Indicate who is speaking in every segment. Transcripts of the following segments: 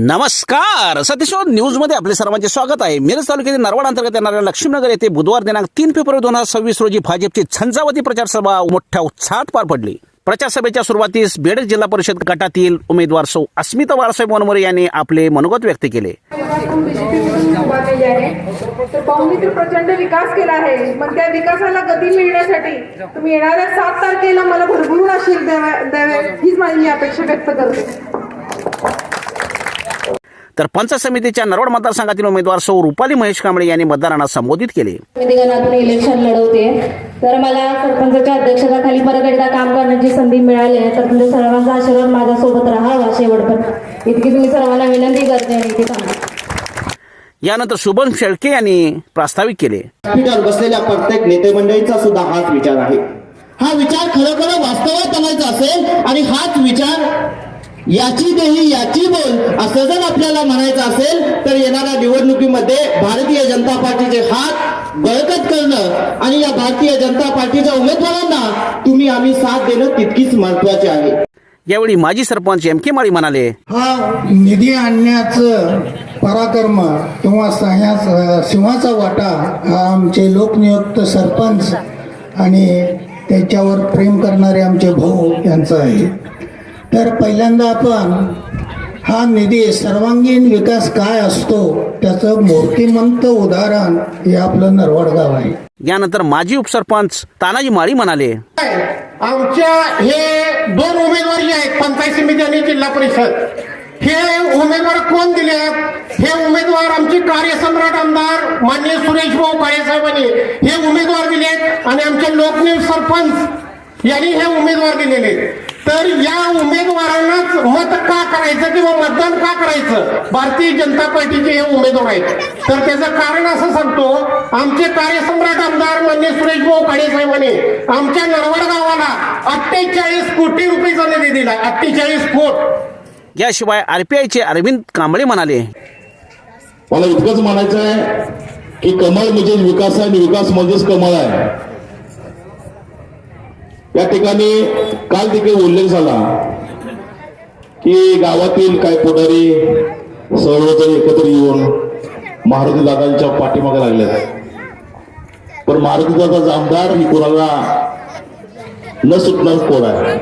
Speaker 1: नमस्कार. सतीशोध हो, न्यूजमध्ये आपले सर्वांचे स्वागत आहे. मिरज तालुक्यातील नरवाड अंतर्गत येणाऱ्या लक्ष्मीनगर येथे बुधवार दिनांक तीन फेब्रुवारी दोन हजार सव्वीस रोजी भाजपची झंझावती प्रचारसभा मोठ्या उत्साहात पार पडली. प्रचारसभेच्या सुरुवातीस बेड जिल्हा परिषद गटातील उमेदवार सौ अस्मिता बाळासाहेब वनमोरे यांनी आपले मनोगत व्यक्त केले.
Speaker 2: तर प्रचंड विकास केला आहे. पण त्या विकासाला गती मिळण्यासाठी तुम्ही येणाऱ्या सात तारखेला मला भरभरून आशीर्वाद द्यावे. हीच माझी अपेक्षा व्यक्त करते.
Speaker 1: तर पंचायत समितीच्या नरवड मतदारसंघातील उमेदवार सौ रुपाली महेश कांबळे यांनी मतदारांना संबोधित केले.
Speaker 3: इलेक्शन लढवते. तर मला सरपंचाच्या अध्यक्षतेखाली परत एकदा काम करण्याची संधी मिळाली आहे. तर तुमच्या सर्वांचा आशीर्वाद माझ्यासोबत राहावा शेवटपर्यंत इतकी तुम्ही सर्वांना विनंती करते
Speaker 1: यानंतर शुभम शेळके यांनी प्रास्ताविक केले.
Speaker 4: व्यासपीठावर बसलेल्या प्रत्येक नेते मंडळीचा सुद्धा हाच विचार आहे. हा विचार खरोखर वास्तवात आणायचा असेल आणि हाच याची देही याची बोल. असं जर आपल्याला म्हणायचं असेल तर येणाऱ्या निवडणुकीमध्ये भारतीय जनता पार्टीचे हात बळकट करणं आणि या भारतीय जनता पार्टीच्या उमेदवारांना तुम्ही आम्ही साथ देणं तितकीच महत्त्वाचे आहे.
Speaker 1: यावेळी माजी सरपंच एम के माळी म्हणाले.
Speaker 5: हा निधी आणण्याचं पराक्रम किंवा सह्या सिंहाचा वाटा हा आमचे लोकनियुक्त सरपंच आणि त्याच्यावर प्रेम करणारे आमचे भाऊ यांचा आहे. तर पहिल्यांदा आपण हा निधी सर्वांगीण विकास काय असतो त्याचं मूर्तिमंत उदाहरण हे आपलं नरवड गाव आहे
Speaker 1: यानंतर माजी उपसरपंच तानाजी माळी म्हणाले
Speaker 6: आमच्या हे दोन उमेदवार जे आहेत पंचायत समिती आणि जिल्हा परिषद हे उमेदवार कोण दिले आहेत हे उमेदवार आमचे कार्यसम्राट आमदार माननीय सुरेश भाऊ काळे साहेबांनी हे उमेदवार दिले आहेत आणि आमचे लोकनियुक्त सरपंच यांनी हे उमेदवार दिलेले आहेत. तर या उमेदवारांनाच मत का करायचं किंवा मतदान का करायचं? भारतीय जनता पार्टीचे हे उमेदवार आहेत. तर त्याचं कारण असं सांगतो आमचे कार्यसम्राट आमदार मान्य सुरेश भाऊ काळे साहेबांनी आमच्या नरवड गावाला अठ्ठेचाळीस कोटी रुपयेचा निधी दिला. अठ्ठेचाळीस कोट.
Speaker 1: याशिवाय आरपीआयचे अरविंद कांबळे म्हणाले.
Speaker 7: मला इतकंच म्हणायचं आहे की कमळ म्हणजे विकास आहे आणि विकास म्हणजेच कमळ आहे. या ठिकाणी काल तिकडे उल्लेख झाला की गावातील काही पुढारी सर्वजण एकत्र येऊन मारुती दादांच्या पाठीमागे लागले पण मारुती दादाचा आमदार ही कोणाला न सुटणार कोण आहे?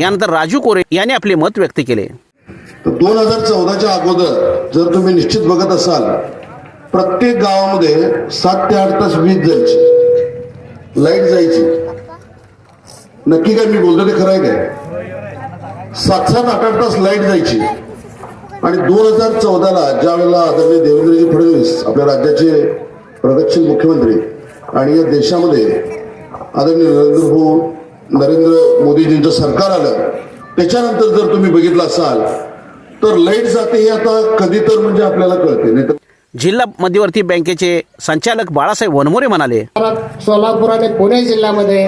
Speaker 1: यानंतर राजू कोरे यांनी आपले मत व्यक्त केले.
Speaker 8: दोन हजार चौदाच्या अगोदर जर तुम्ही निश्चित बघत असाल प्रत्येक गावामध्ये सात ते आठ तास वीज जायची. लाइट जायची. नक्की काय मी बोलतो ते खरं आहे काय? सात सात आठ आठ तास लाइट जायची. आणि दोन हजार चौदाला ज्या वेळेला आदरणीय देवेंद्रजी फडणवीस आपल्या राज्याचे प्रगतशील मुख्यमंत्री आणि या देशामध्ये आदरणीय नरेंद्र भाऊ नरेंद्र मोदीजींचं सरकार आलं त्याच्यानंतर जर तुम्ही बघितलं असाल तर लाइट जाते हे आता कधी तर म्हणजे आपल्याला कळते. नाही तर
Speaker 1: जिल्हा मध्यवर्ती बँकेचे संचालक बाळासाहेब वनमोरे म्हणाले
Speaker 6: सोलापूर आणि पुणे जिल्ह्यामध्ये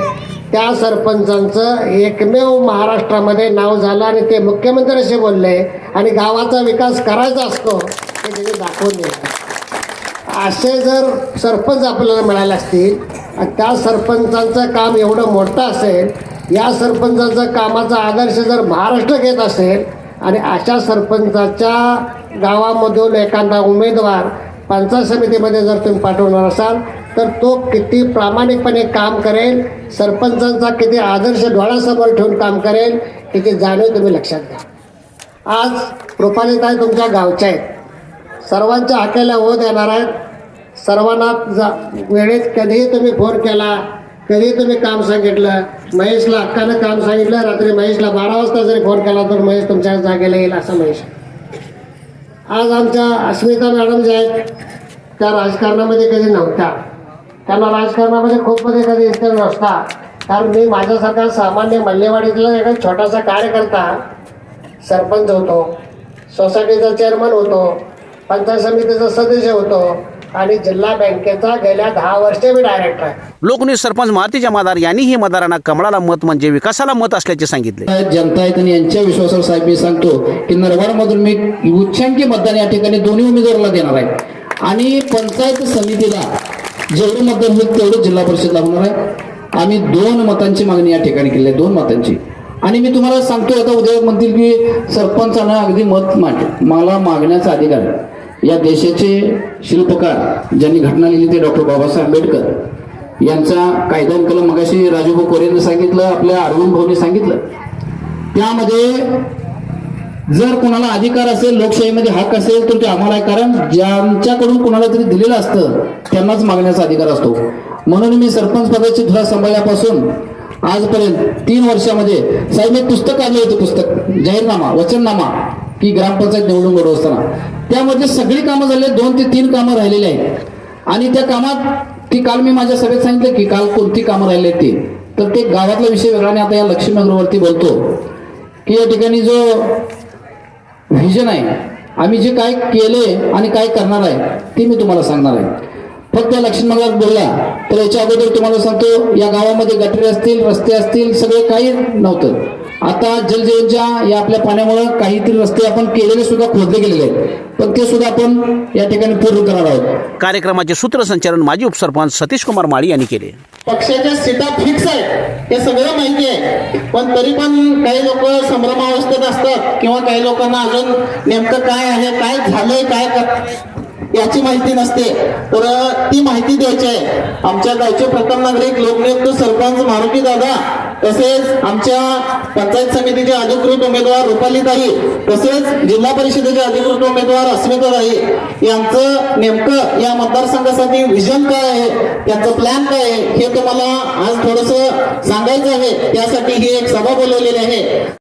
Speaker 6: त्या सरपंचांचं एकमेव महाराष्ट्रामध्ये नाव झालं आणि ते मुख्यमंत्री असे बोलले आणि गावाचा विकास करायचा असतो ते त्यांनी दाखवून दिलं. असे जर सरपंच आपल्याला मिळाले असतील त्या सरपंचांचं काम एवढं मोठं असेल या सरपंचाचं कामाचा आदर्श जर महाराष्ट्र घेत असेल आणि अशा सरपंचाच्या गावामधून एखादा उमेदवार पंचायत समितीमध्ये जर तुम्ही पाठवणार असाल तर तो किती प्रामाणिकपणे काम करेल सरपंचांचा किती आदर्श डोळ्यासमोर ठेवून काम करेल त्याची जाणीव तुम्ही लक्षात घ्या. आज कृपालिताई तुमच्या गावच्या आहेत. सर्वांच्या हाकेला होत येणार आहेत. सर्वांना जा वेळेत कधीही तुम्ही फोन केला कधी तुम्ही काम सांगितलं महेशला अक्कानं काम सांगितलं रात्री महेशला बारा वाजता जरी फोन केला तर महेश तुमच्या जागेला येईल असा महेश आज आमच्या अस्मिता मॅडम ज्या आहेत त्या राजकारणामध्ये कधी नव्हत्या. त्यांना राजकारणामध्ये खूप मध्ये कधी इंटरेस्ट नसता कारण मी माझ्यासारखा सामान्य मल्लेवाडीतला एका छोटासा कार्यकर्ता सरपंच होतो. सोसायटीचा चेअरमन होतो. पंचायत समितीचा सदस्य होतो. आणि जिल्हा बँकेचा गेल्या दहा वर्षे मी डायरेक्टर आहे.
Speaker 1: लोकनियुक्त सरपंच मारुती जमादार यांनीही मतदारांना कमळाला मत म्हणजे विकासाला मत असल्याचे सांगितले.
Speaker 4: जनता आहेत आणि यांच्या विश्वासावर साहेब मी सांगतो की नरवाडमधून मी उच्चांकी मतदान या ठिकाणी दोन्ही उमेदवाराला देणार आहे. आणि पंचायत समितीला जेवढं मतदान होईल तेवढं जिल्हा परिषद लागणार आहे. आम्ही दोन मतांची मागणी या ठिकाणी केली आहे दोन मतांची.
Speaker 9: आणि मी तुम्हाला सांगतो आता उद्या म्हणतील की सरपंचांना अगदी मत मांड. मला मागण्याचा अधिकार या देशाचे शिल्पकार ज्यांनी घटना लिहिली ते डॉक्टर बाबासाहेब आंबेडकर. यांचा कायदा कलम मगाशी राजूभाऊ कोरेनं सांगितलं आपल्या अरविंद भाऊने सांगितलं. त्यामध्ये जर कोणाला अधिकार असेल लोकशाहीमध्ये हक असेल तर ते आम्हाला आहे. कारण ज्यांच्याकडून कोणाला तरी दिलेलं असतं त्यांनाच मागण्याचा अधिकार असतो. म्हणून मी सरपंच पदाची धुरा सांभाळल्यापासून आजपर्यंत तीन वर्षामध्ये साहेब एक पुस्तक आणलं होतं पुस्तक जाहीरनामा वचननामा की ग्रामपंचायत निवडून असताना. त्यामध्ये सगळी कामं झाले दोन ते तीन कामं राहिलेली आहेत. आणि त्या कामात ती काल मी माझ्या सभेत सांगितलं की काल कोणती कामं राहिली आहेत ती. तर ते गावातला विषय वेगळा आणि आता या लक्ष्मीनगरवरती बोलतो. की या ठिकाणी जो व्हिजन आहे. आम्ही जे काय केले आणि काय करणार आहे ते मी तुम्हाला सांगणार आहे. फक्त या लक्ष्मणनगर बोलला तर याच्या अगोदर तुम्हाला सांगतो या गावामध्ये गटरे असतील रस्ते असतील सगळे काही नव्हतं. आता जलजीवनच्या या आपल्या पाण्यामुळं काहीतरी रस्ते आपण केलेले सुद्धा खोदले गेलेले आहेत. पण ते सुद्धा आपण या ठिकाणी पूर्ण करणार आहोत.
Speaker 1: कार्यक्रमाचे सूत्रसंचालन माजी उपसरपंच सतीश कुमार माळी यांनी केले.
Speaker 4: पक्षाच्या सीटा फिक्स आहेत हे सगळं माहिती आहे. पण तरी पण काही लोक संभ्रमावस्थेत असतात किंवा काही लोकांना अजून नेमकं काय आहे काय झालंय काय याची माहिती नसते. तर ती माहिती द्यायची आहे. आमच्या गावचे प्रथम नागरिक लोकनियुक्त सरपंच मारुती दादा तसेच आमच्या पंचायत समितीचे अधिकृत उमेदवार रुपालीताई तसेच जिल्हा परिषदेचे अधिकृत उमेदवार अस्मिताताई. यांचं नेमकं या मतदारसंघासाठी विजन काय आहे? त्यांचं प्लॅन काय आहे? हे तुम्हाला आज थोडस सांगायचं आहे. त्यासाठी ही एक सभा बोलवलेली आहे.